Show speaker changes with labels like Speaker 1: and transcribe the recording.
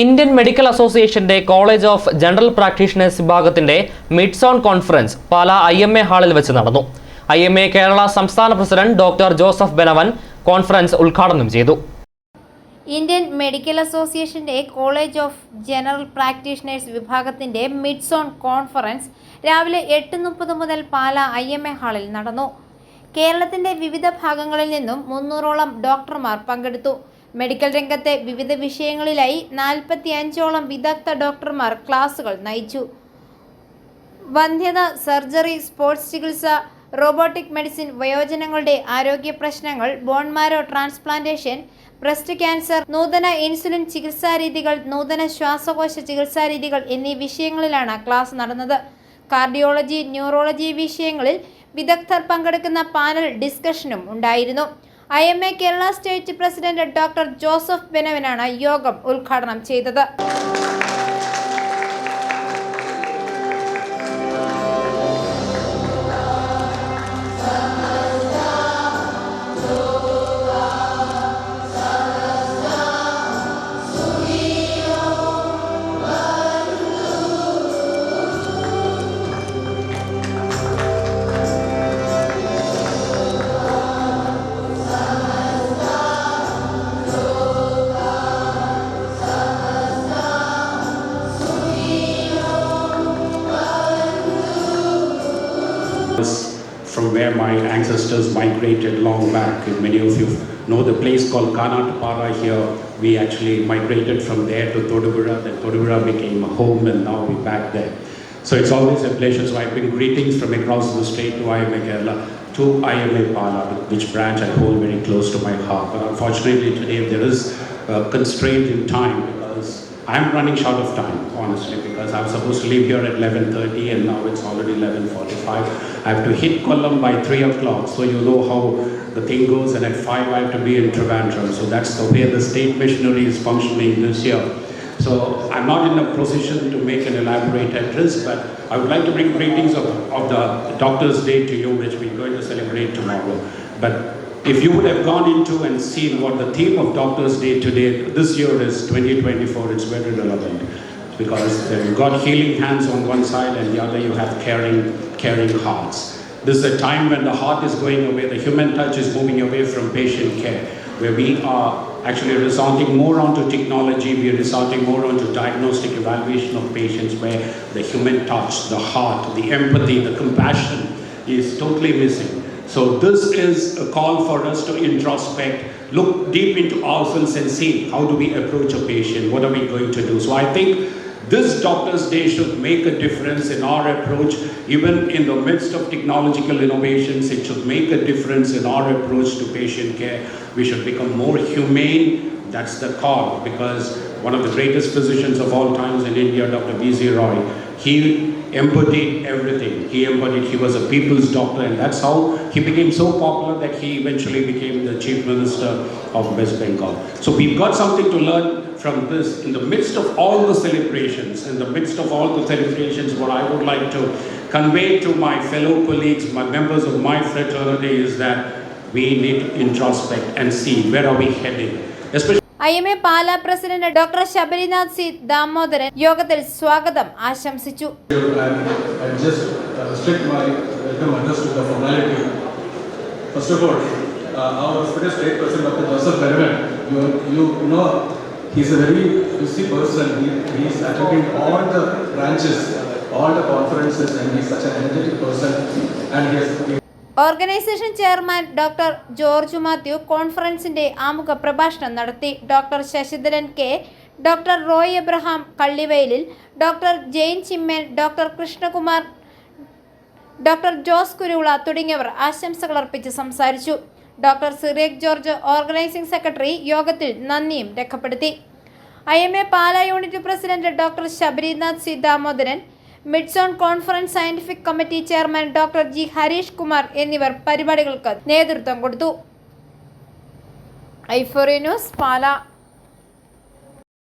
Speaker 1: Indian medical അസോസിയേഷന്റെ college of general practitioners വിഭാഗത്തിന്റെ mid zone conference Pala I M A ഹാളിൽ വെച്ച് നടന്നു. ഐ എം എ കേരള സംസ്ഥാന president doctor Joseph Benavan conference ഉദ്ഘാടനം ചെയ്തു.
Speaker 2: ഇന്ത്യൻ മെഡിക്കൽ അസോസിയേഷന്റെ കോളേജ് ഓഫ് ജനറൽ പ്രാക്ടീഷണേഴ്സ് വിഭാഗത്തിന്റെ മിഡ് സോൺ കോൺഫറൻസ് രാവിലെ എട്ട് മുപ്പത് മുതൽ പാല ഐ എം എ ഹാളിൽ നടന്നു. കേരളത്തിന്റെ വിവിധ ഭാഗങ്ങളിൽ നിന്നും മുന്നൂറോളം ഡോക്ടർമാർ പങ്കെടുത്തു. മെഡിക്കൽ രംഗത്തെ വിവിധ വിഷയങ്ങളിലായി നാൽപ്പത്തി അഞ്ചോളം വിദഗ്ധ ഡോക്ടർമാർ ക്ലാസുകൾ നയിച്ചു. വന്ധ്യത സർജറി സ്പോർട്സ് ചികിത്സ റോബോട്ടിക് മെഡിസിൻ വയോജനങ്ങളുടെ ആരോഗ്യ പ്രശ്നങ്ങൾ bone marrow transplantation breast cancer നൂതന ഇൻസുലിൻ ചികിത്സാരീതികൾ നൂതന ശ്വാസകോശ ചികിത്സാരീതികൾ എന്നീ വിഷയങ്ങളിലാണ് ക്ലാസ് നടന്നത്. കാർഡിയോളജി ന്യൂറോളജി വിഷയങ്ങളിൽ വിദഗ്ധർ പങ്കെടുക്കുന്ന പാനൽ ഡിസ്കഷനും ഉണ്ടായിരുന്നു. I M A Kerala state president doctor Joseph ബെനവനാണ് യോഗം ഉദ്ഘാടനം ചെയ്തത്.
Speaker 3: Where my ancestors migrated long back. Many of you know the place called Kanatapara here. We actually migrated from there to Todupura. Then Todupura became a home and now we're back there. So it's always a pleasure. So I bring greetings from across the state to IMA Kerala, to IMA Pala, which branch I hold very close to my heart. But unfortunately today there is a constraint in time I'm running short of time, honestly, because I was supposed to leave here at 11.30 and now it's already 11.45. I have to hit Kollam by 3 o'clock, so you know how the thing goes, and at 5 I have to be in Trivandrum. So that's the way the state missionary is functioning this year. So I'm not in a position to make an elaborate address, but I would like to bring greetings of, of the Doctor's Day to you, which we're going to celebrate tomorrow. But if you would have gone into and seen what the theme of Doctor's Day today, this year is 2024, it's very relevant. Because you've got healing hands on one side and the other you have caring, caring hearts. This is a time when the heart is going away, the human touch is moving away from patient care, where we are actually resorting more onto technology, we are resorting more onto diagnostic evaluation of patients, where the human touch, the heart, the empathy, the compassion is totally missing. So this is a call for us to introspect, look deep into ourselves and see how do we approach a patient, what are we going to do. So I think this Doctor's Day should make a difference in our approach, even in the midst of technological innovations, it should make a difference in our approach to patient care. We should become more humane, that's the call, because one of the greatest physicians of all times in India, Dr. B.Z. Roy, he embodied everything. He embodied, he was a people's doctor, and that's how he became so popular that he eventually became the chief minister of West Bengal. So we've got something to learn from this. In the midst of all the celebrations, in the midst of all the celebrations, what I would like to convey to my fellow colleagues, my members of my fraternity, is that we need to introspect and see where are we heading. Especially
Speaker 2: I M A Pala president doctor Sabarinath C Damodaran യോഗത്തിൽ സ്വാഗതം ആശംസിച്ചു
Speaker 4: and, and just uh, restrict my welcome address to the formality. First of all, uh, our respected state president, Dr. Joseph Benavan, you, you know, he's a very busy person. He, he's attending all the branches, all the conferences, and he's such an energetic person. And he has
Speaker 2: organisation chairman doctor George Mathew കോൺഫറൻസിന്റെ ആമുഖ പ്രഭാഷണം നടത്തി. Doctor Sasidharan K. Doctor Roy Abraham Kallivayalil doctor Jain Chimmel doctor Krishnakumar doctor Jose Kurula തുടങ്ങിയവർ ആശംസകൾ അർപ്പിച്ച് സംസാരിച്ചു. Doctor Sirekh George organising secretary യോഗത്തിൽ നന്ദിയും രേഖപ്പെടുത്തി. I M A Pala unit president doctor Sabarinath C Damodaran midzone conference scientific committee chairman doctor G Harish Kumar എന്നിവർ പരിപാടികൾക്ക് നേതൃത്വം കൊടുത്തു. ഐഫോറി ന്യൂസ് പാല.